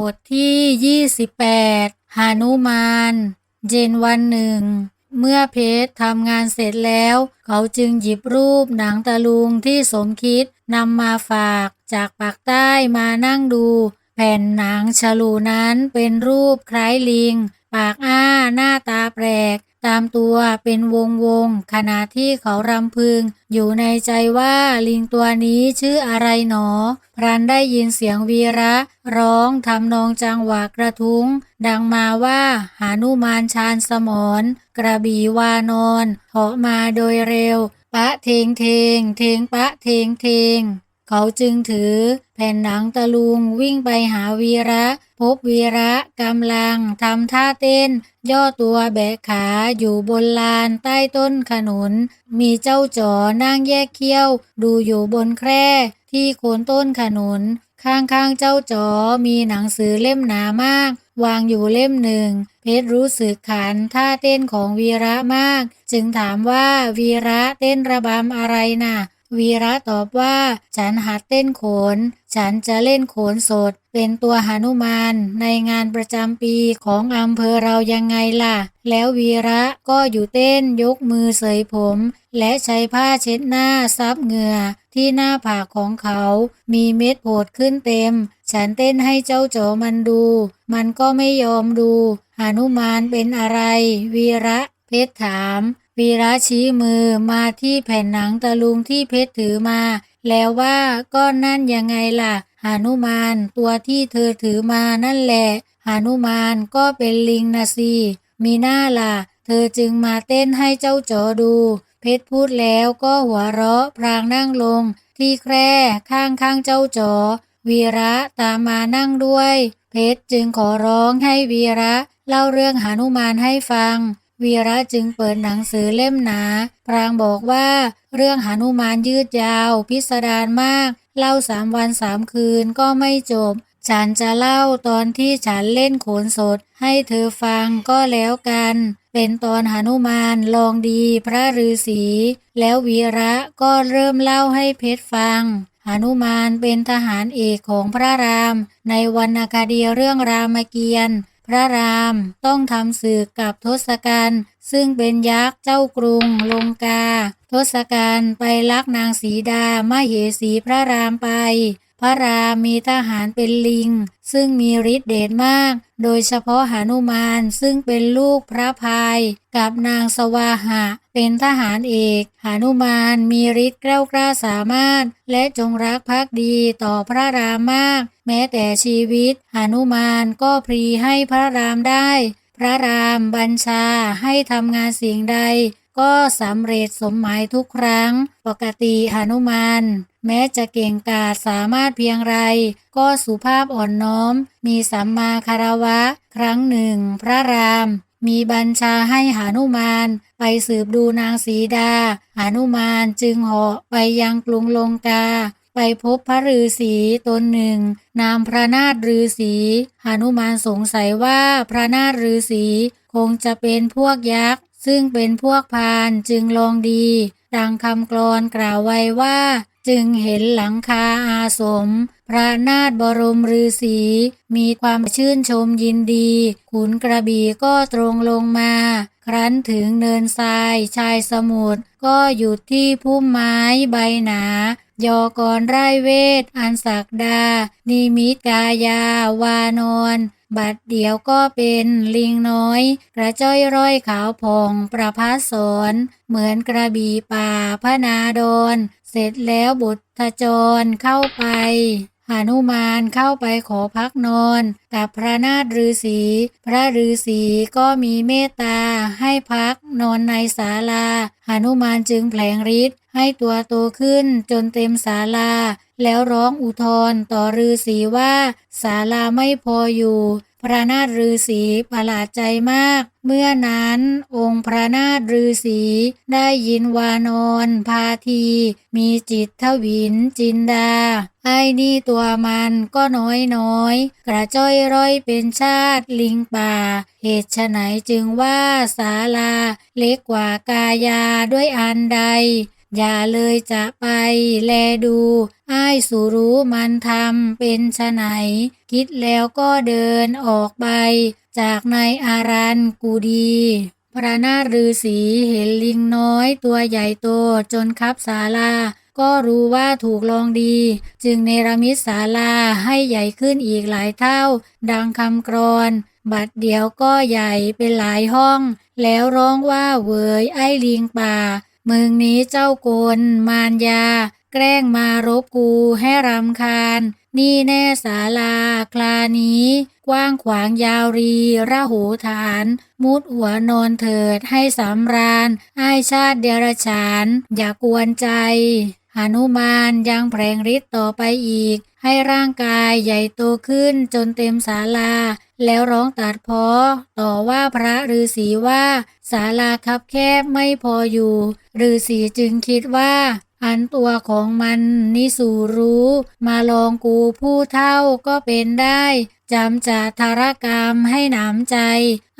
บทที่ 28 หานุมาน เย็นวันหนึ่ง เมื่อเพชรทำงานเสร็จแล้ว เขาจึงหยิบรูปหนังตะลุงที่สมคิดนำมาฝากจากปากใต้มานั่งดู แผ่นหนังฉลูนั้นเป็นรูปคล้ายลิง ปากอ้าหน้าตาแปลก ตามตัวเป็นวงวงๆขณะที่เขารำพึง อยู่ในใจว่าลิงตัวนี้ชื่ออะไรหนอ พรันได้ยินเสียงวีระ ร้องทำนองจังหวะกระทุ้ง ดังมาว่าหานุมานชาญสมรกระบี่วานอนเหาะมาโดยเร็ว ปะเทงเทงเทงปะเทงเทง เขาจึงถือแผ่นหนังตะลุงวิ่งไปหาวีระ พบวีระกำลังทำท่าเต้น ย่อตัวแบะขาอยู่บนลานใต้ต้นขนุน มีเจ้าจ๋อนั่งแยกเขี้ยว ดูอยู่บนแคร่ที่โคนต้นขนุน ข้างๆเจ้าจ๋อมีหนังสือเล่มหนามาก วางอยู่เล่มหนึ่ง เพชรรู้สึกขันท่าเต้นของวีระมาก จึงถามว่าวีระเต้นระบำอะไรน่ะ วีระตอบว่า ฉันหัดเต้นโขน ฉันจะเล่นโขนสด เป็นตัวหนุมานในงานประจำปีของอำเภอเรายังไงล่ะ แล้ววีระก็อยู่เต้นยกมือเสยผม และใช้ผ้าเช็ดหน้าซับเหงื่อที่หน้าผากของเขา มีเม็ดโผดขึ้นเต็ม ฉันเต้นให้เจ้าโจมันดู มันก็ไม่ยอมดูหนุมานเป็นอะไร วีระเพชรถาม วีระชี้มือมาที่แผ่นหนังตะลุงที่เพชรถือมา แล้วว่าก็นั่นยังไงล่ะ หานุมานตัวที่เธอถือมานั่นแหละ หานุมานก็เป็นลิงนะสิมีหน้าล่ะ เธอจึงมาเต้นให้เจ้าจอดู เพชรพูดแล้วก็หัวเราะพรางนั่งลง ที่แคร่ข้างข้างเจ้าจอ วีระตามมานั่งด้วย เพชรจึงขอร้องให้วีระ เล่าเรื่องหานุมานให้ฟัง วีระจึงเปิดหนังสือเล่มหนา พรางบอกว่า เรื่องหานุมานยืดยาว พิสดารมาก เล่าสามวันสามคืนก็ไม่จบ ฉันจะเล่าตอนที่ฉันเล่นโขนสด ให้เธอฟังก็แล้วกัน เป็นตอนหานุมานลองดีพระฤาษีแล้ววีระก็เริ่มเล่าให้เพชรฟังหานุมานเป็นทหารเอกของพระราม ในวรรณคดีเรื่องรามเกียรติ์ พระรามต้องทำศึกกับทศกัณฐ์ซึ่งเป็นยักษ์เจ้ากรุงลงกา ทศกัณฐ์ไปลักนางสีดามาเหสีพระรามไป พระรามมีทหารเป็นลิง ซึ่งมีฤทธิเดชมาก โดยเฉพาะหานุมานซึ่งเป็นลูกพระพาย กับนางสวาหะ เป็นทหารเอกหานุมานมีฤทธิ์กล้วกล้าสามารถ และจงรักภักดีต่อพระรามมาก แม้แต่ชีวิตหานุมานก็พรีให้พระรามได้ พระรามบัญชาให้ทำงานสิ่งใด ก็สำเร็จสมหมายทุกครั้ง ปกติหานุมาน แม้จะเก่งกาจสามารถเพียงไร ก็สุภาพอ่อนน้อม มีสัมมาคารวะ ครั้งหนึ่ง พระราม มีบัญชาให้หานุมาน ไปสืบดูนางสีดาหานุมานจึงเหาะไปยังกรุงลงกา ไปพบพระฤาษีตนหนึ่ง นามพระนาถฤาษีหานุมานสงสัยว่าพระนาถฤาษีคงจะเป็นพวกยักษ์ซึ่งเป็นพวกพานจึงลองดี ดังคำกลอนกล่าวไว้ว่า จึงเห็นหลังคาอาสม พระนาถบรมฤาษีมีความชื่นชมยินดี ขุนกระบี่ก็ตรงลงมา ครั้นถึงเนินทรายชายสมุทรก็หยุดที่พุ่มไม้ใบหนายอกรไร่เวท อันศักดา นิมิตกายาวานอน บัดเดี๋ยวก็เป็นลิงน้อย กระจ้อยร้อยขาวผ่องประพัสสอนเหมือนกระบี่ป่าพระนาดอนเสร็จแล้วบุตรจรเข้าไป หานุมานเข้าไปขอพักนอนกับพระนาฏฤาษี พระฤาษีก็มีเมตตาให้พักนอนในศาลาหานุมานจึงแผลงฤทธิ์ให้ตัวโตขึ้นจนเต็มศาลา แล้วร้องอุทธรต่อฤาษีว่าศาลาไม่พออยู่ พระนาถฤาษีประหลาดใจมาก เมื่อนั้นองค์พระนาถฤาษีได้ยินวานอนพาที มีจิตทวินจินดา ไอ้นี่ตัวมันก็น้อยน้อย กระจ้อยร้อยเป็นชาติลิงป่า เหตุไฉนจึงว่าศาลา เล็กกว่ากายาด้วยอันใด อย่าเลยจะไปแลดูอ้ายสุรู้มันทำเป็นชะไหน คิดแล้วก็เดินออกไป จากในอารันกูดีพระนาฤาษีเห็นลิงน้อยตัวใหญ่โตจนคับศาลา ก็รู้ว่าถูกลองดี จึงเนรมิตศาลาให้ใหญ่ขึ้นอีกหลายเท่า ดังคำกรอน บัดเดียวก็ใหญ่เป็นหลายห้อง แล้วร้องว่าเวยไอ้ลิงป่า มึงนี้เจ้ากนมารยา แกล้งมารบกูให้รำคาญ นี่แน่ศาลาคลานี้ กว้างขวางยาวรีระหูฐาน มุดหัวนอนเถิดให้สำราญให้ชาติเดรฉาน อย่ากวนใจหนุมานยังแผลงฤทธิ์ต่อไปอีก ให้ร่างกายใหญ่โตขึ้นจนเต็มศาลา แล้วร้องตัดเพอต่อว่าพระฤาษีว่าศาลาคับแคบไม่พออยู่ฤาษีจึงคิดว่า อันตัวของมันนิสูรู้ มาลองกูผู้เท่าก็เป็นได้จำจะธารกรรมให้หนำใจ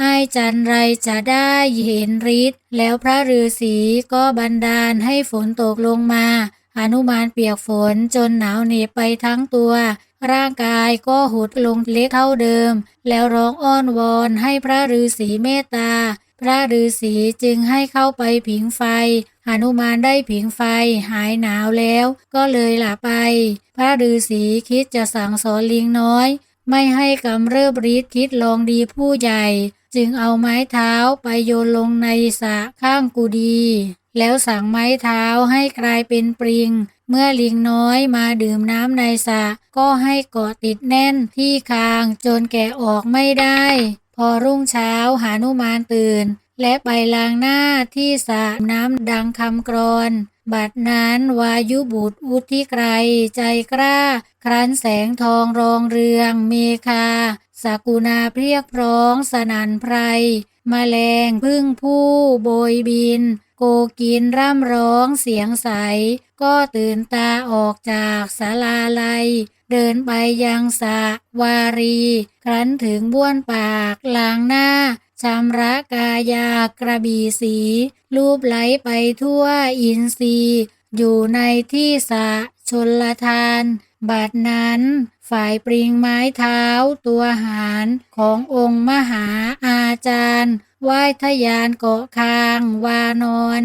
ให้จันไรจะได้เห็นฤทธิ์แล้วพระฤาษีก็บันดาลให้ฝนตกลงมาหนุมานเปียกฝนจนหนาวเหน็บไปทั้งตัว ร่างกายก็หดลงเล็กเท่าเดิม แล้วร้องอ้อนวอนให้พระฤาษีเมตตา พระฤาษีจึงให้เข้าไปผิงไฟหนุมานได้ผิงไฟหายหนาวแล้ว ก็เลยหลับไป พระฤาษีคิดจะสั่งสอนลิงน้อย ไม่ให้กำเริบฤทธิ์คิดลองดีผู้ใหญ่ จึงเอาไม้เท้าไปโยนลงในสระข้างกุดี แล้วสั่งไม้เท้าให้กลายเป็นปริง เมื่อลิงน้อยมาดื่มน้ำในสระก็ให้เกาะติดแน่นที่คางจนแกะออกไม่ได้ พอรุ่งเช้าหานุมานตื่น และไปล้างหน้าที่สระน้ำดังคำกรอน บัดนั้นวายุบุตรอุทิไกรใจกล้า ครั้นแสงทองรองเรืองเมคาสกุณาเพียกพร้องสนันไพรมแมลงพึ่งผู้โบยบิน โกกินร่ำร้องเสียงใส ก็ตื่นตาออกจากศาลาลัยเดินไปยังสะวารี ครั้นถึงบ้วนปากล้างหน้าชำระกายากระบี่สี รูปไหลไปทั่วอินทรีย์ อยู่ในที่สะชนลทาน บัดนั้นฝ่ายปริงไม้เท้าตัวหารขององค์มหาอาจารย์ไหว้ทะยานเกาะคางวานอน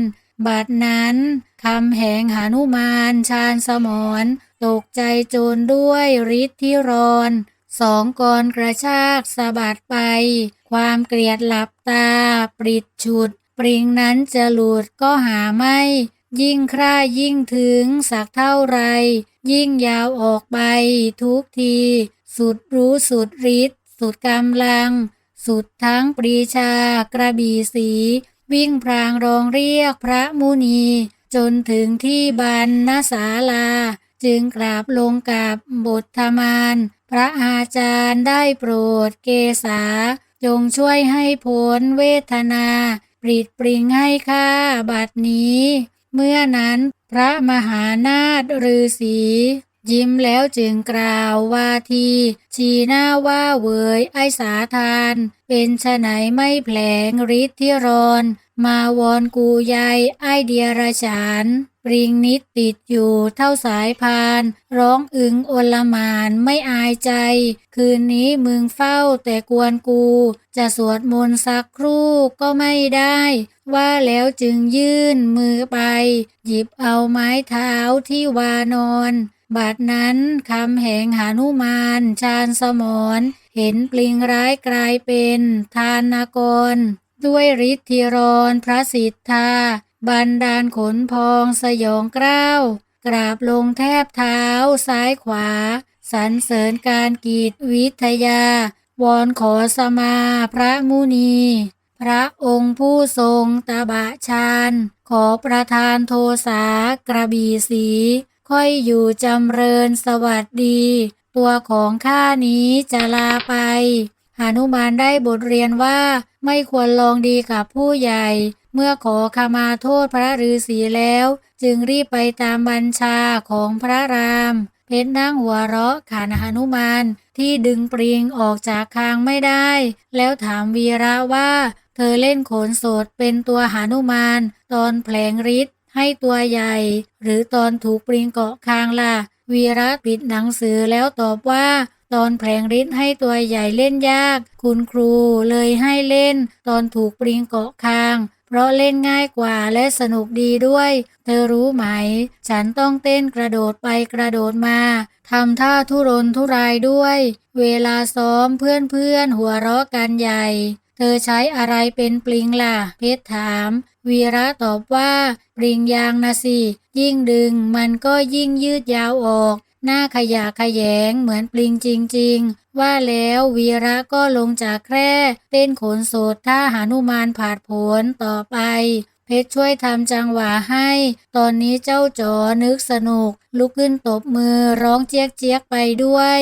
บัดนั้นคำแหงหานุมานชาญสมรตกใจโจรด้วยฤทธิ์ที่รอนสองกรกระชากสะบัดไป ความเกลียดหลับตาปริดฉุด ปริงนั้นจะหลุดก็หาไม่ ยิ่งคร่ายิ่งถึงสักเท่าไร ยิ่งยาวออกไปทุกที สุดรู้สุดฤทธิ์สุดกำลัง สุดทั้งปรีชากระบี่สี วิ่งพรางรองเรียกพระมุนี จนถึงที่บานนศาลา จึงกราบลงกับบทธมาน พระอาจารย์ได้โปรดเกษาจงช่วยให้พ้นเวทนาปริดปริงให้ข้าบัดนี้ เมื่อนั้นพระมหานาถฤาษี ยิ้มแล้วจึงกล่าวว่าทีชีหน้าว่าเวยไอสาทาน เป็นชะไหนไม่แผลงฤทธิ์ที่รอน มาวอนกูยายไอเดียราชานปริงนิดติดอยู่เท่าสายพาน ร้องอึงโอลมานไม่อายใจ คืนนี้มึงเฝ้าแต่กวนกู จะสวดมนต์สักครู่ก็ไม่ได้ ว่าแล้วจึงยื่นมือไป หยิบเอาไม้เท้าที่วานอน บัดนั้นคำแหงหานุมานชาญสมรเห็นปลิงร้ายกลายเป็นทานกร ด้วยฤทธิรอนพระสิทธา บันดาลขนพองสยองกล้าวกราบลงแทบเท้าซ้ายขวา สรรเสริญการกีดวิทยา วอนขอสมาพระมุนี พระองค์ผู้ทรงตบะชาญขอประทานโทสากระบี่สี ค่อยอยู่จำเริญสวัสดี ตัวของข้านี้จะลาไป หานุมานได้บทเรียนว่าไม่ควรลองดีกับผู้ใหญ่ เมื่อขอขมาโทษพระฤาษีแล้ว จึงรีบไปตามบัญชาของพระราม เพชรนั่งหัวเราะขานหานุมานที่ดึงปริงออกจากคางไม่ได้ แล้วถามวีระว่า เธอเล่นโขนโสดเป็นตัวหานุมาน ตอนแผลงฤทธิ์ ให้ตัวใหญ่ หรือตอนถูกปลิงเกาะคางล่ะ วีระปิดหนังสือแล้วตอบว่า ตอนแผลงฤทธิ์ให้ตัวใหญ่เล่นยาก คุณครูเลยให้เล่น ตอนถูกปลิงเกาะคาง เพราะเล่นง่ายกว่าและสนุกดีด้วย เธอรู้ไหม ฉันต้องเต้นกระโดดไปกระโดดมาทำท่าทุรนทุรายด้วย เวลาซ้อมเพื่อนๆหัวเราะกันใหญ่ เธอใช้อะไรเป็นปลิงล่ะ เพชรถาม วีระตอบว่า ปลิงยางนะสิ ยิ่งดึงมันก็ยิ่งยืดยาวออก หน้าขยะแขยงเหมือนปลิงจริง ๆ ว่าแล้ววีระก็ลงจากแคร่เต้นโขนโสดท่าหานุมานผาดโผนต่อไปเพชรช่วยทำจังหวะให้ ตอนนี้เจ้าจ๋อนึกสนุก ลุกขึ้นตบมือร้องเจี๊ยกเจี๊ยกไปด้วย